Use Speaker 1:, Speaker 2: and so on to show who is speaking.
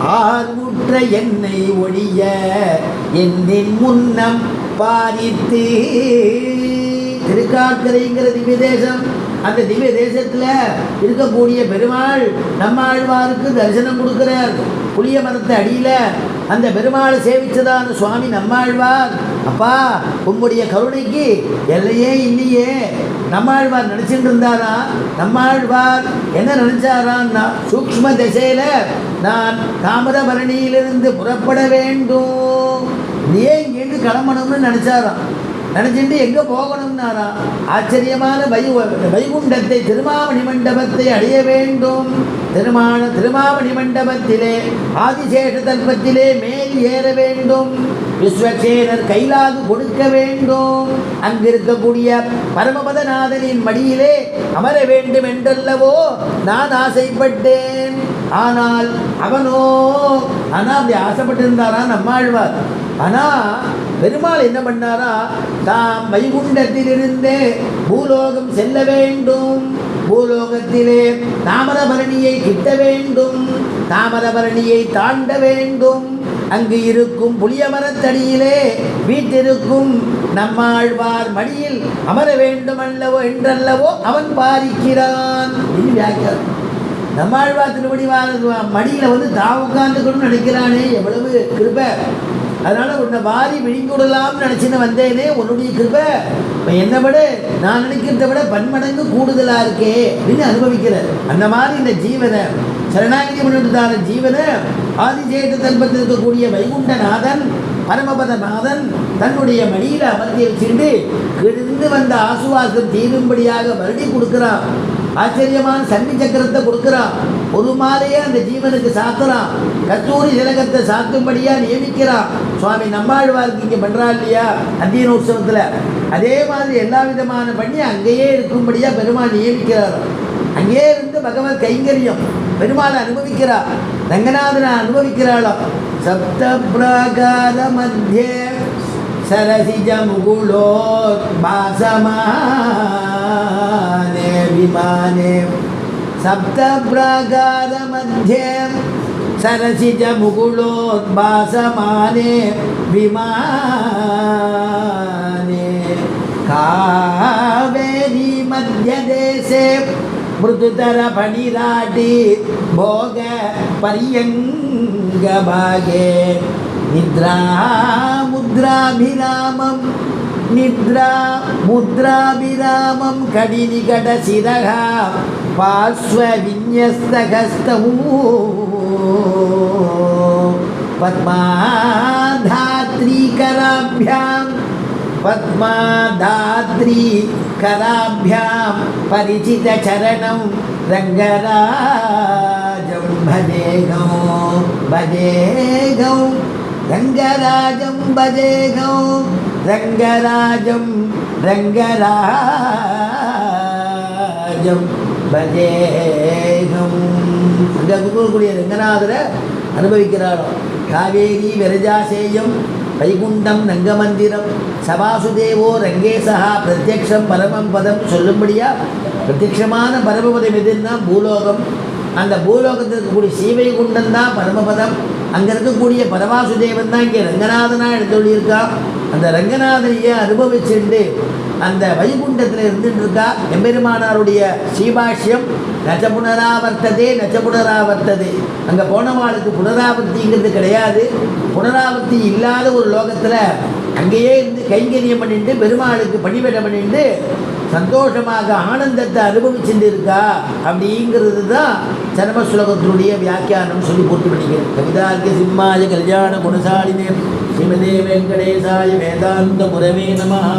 Speaker 1: ஆர்வுற்ற என்னை ஒழிய என்னின் முன்னம் பாரித்து திருக்காக்கரைங்கிற திவ்ய தேசம். அந்த திவ்ய தேசத்தில் இருக்கக்கூடிய பெருமாள் நம்மாழ்வாருக்கு தரிசனம் கொடுக்கிறார். புளிய மரத்தை அடியில் அந்த பெருமாளை சேவிச்சதான சுவாமி நம்மாழ்வார். அப்பா உங்களுடைய கருணைக்கு எல்லையே இல்லையே. நம்மாழ்வார் நினச்சிட்டு இருந்தாரா? நம்மாழ்வார் என்ன நினச்சாரான்னா சூக்ஷ்ம திசையில் நான் தாமிரபரணியிலிருந்து புறப்பட வேண்டும். ஏன் இங்கேருந்து கிளம்பணும்னு நினச்சாராம். நினச்சிட்டு எங்கே போகணும்னாரா? ஆச்சரியமான வை வைகுண்டத்தை திருமாமணி மண்டபத்தை அடைய வேண்டும். திருமான திருமாமணி மண்டபத்திலே ஆதிசேஷ தல்பத்திலே மேல் ஏற வேண்டும். விஸ்வக்சேனர் கைலாகு கொடுக்க வேண்டும். அங்கிருக்கக்கூடிய பரமபதநாதனின் மடியிலே அமர வேண்டும் என்றல்லவோ நான் ஆசைப்பட்டேன். ஆனால் அவனோ ஆனால் அப்படி ஆசைப்பட்டிருந்தாரா? நம்மாழ்வார் ஆனால் பெருமாள் என்ன பண்ணாரா? தாம் வைகுண்டத்திலிருந்தே பூலோகம் செல்ல வேண்டும். பூலோகத்திலே தாமரபரணியை கிட்ட வேண்டும். தாமரபரணியை தாண்ட வேண்டும். அங்கு இருக்கும் புளிய மரத்தடியிலே வீட்டிருக்கும் நம்மாழ்வார் மடியில் அமர வேண்டும் அல்லவோ என்றல்லவோ அவன் பாரிக்கிறான். வியாக்கியம் நம்மாழ்வார் திருவடி மடியில் வந்து தான் உட்காந்துக்கணும்னு நினைக்கிறானே எவ்வளவு கிருபை. அதனால உன்னை வாரி விழிந்துடலாம்னு நினச்சின்னு வந்தேனே உன்னுடைய கிருபை. இப்போ என்னை விட நான் நினைக்கிறத விட பன்மடங்கு கூடுதலாக இருக்கே அப்படின்னு அனுபவிக்கிறார். அந்த மாதிரி இந்த ஜீவனை சரணாகிதி பண்ணிட்டு ஜீவனை ஆதிசேஷ தன்பத்தில் இருக்கக்கூடிய வைகுண்டநாதன் பரமபதநாதன் தன்னுடைய மடியில் அமர்த்தி வச்சுட்டு கிழிந்து வந்த ஆசுவாசம் தீரும்படியாக வருடி கொடுக்குறான். ஆச்சரியமான சன்னி சக்கரத்தை கொடுக்குறான். ஒரு மாலையே அந்த ஜீவனுக்கு சாத்துறான் கத்தூரி திலகத்தை சாத்தும்படியா நியமிக்கிறான். சுவாமி நம்மாழ்வாருக்கு இங்கே பண்ணுறா இல்லையா? அத்தியன உற்சவத்தில் அதே மாதிரி எல்லா விதமான பண்ணி அங்கேயே இருக்கும்படியாக பெருமாள் நியமிக்கிறார். அங்கேயே இருந்து பகவத் கைங்கரியம் பெருமாளை அனுபவிக்கிறார். ரங்கநாதனை அனுபவிக்கிறாளாம். சப்த பிராகார மத்தியே सरसिजमुकुलोद्भासमाने विमाने मध्य सरसिजमुकुलोद्भासमाने विमाने कावेरी भोग पर्यंग भागे నిద్రాముద్రాభిరామం నిద్రా ముద్రాభిరామం కడినికట శిర పార్శ్వ విన్యస్తహస్తము పద్మాధాత్రీకరాభ్యాం పద్మాధాత్రీకరాభ్యాం పరిచిత చరణం రంగరాజం భజే గౌ భజే గౌ. ரங்கராஜம் பஜேகம் ரங்கராஜம் ரங்கராஜம் பஜேகம். அங்கே கூடிய ரங்கநாதரை அனுபவிக்கிறாரோ. காவேரி விரஜாசேயம் வைகுண்டம் ரங்கமந்திரம் சபாசுதேவோ ரங்கேசகா பிரத்யக்ஷம் பரமம் பதம் சொல்லும்படியாக பிரத்யக்ஷமான பரமபதம் எதுன்னா பூலோகம். அந்த பூலோகத்தில் இருக்கக்கூடிய சீவைகுண்டம் தான் பரமபதம். அங்கே இருக்கக்கூடிய பரமாசுதேவன் தான் இங்கே ரங்கநாதனாக எடுத்துள்ளியிருக்கா அந்த ரங்கநாதனையே அனுபவிச்சுண்டு அந்த வைகுண்டத்தில் இருந்துட்டு இருக்கா எம்பெருமானாருடைய ஸ்ரீபாஷ்யம் நச்ச புனராவர்த்ததே நச்ச புனராவர்த்ததே அங்கே போனவாளுக்கு புனராவர்த்திங்கிறது கிடையாது. புனராவர்த்தி இல்லாத ஒரு லோகத்தில் அங்கேயே இருந்து கைங்கரியம் பண்ணிட்டு பெருமாளுக்கு பணிவிடம் பண்ணிட்டு சந்தோஷமாக ஆனந்தத்தை அனுபவிச்சுட்டு இருக்கா. அப்படிங்கிறது தான் சரம ஸ்லோகத்தினுடைய வியாக்கியானம் சொல்லி போட்டு விடுகிறேன் கவிதார்க்க சிம்மாய கல்யாண குணசாலினே ஸ்ரீமதே வெங்கடேசாய வேதாந்த குரவே நமஹா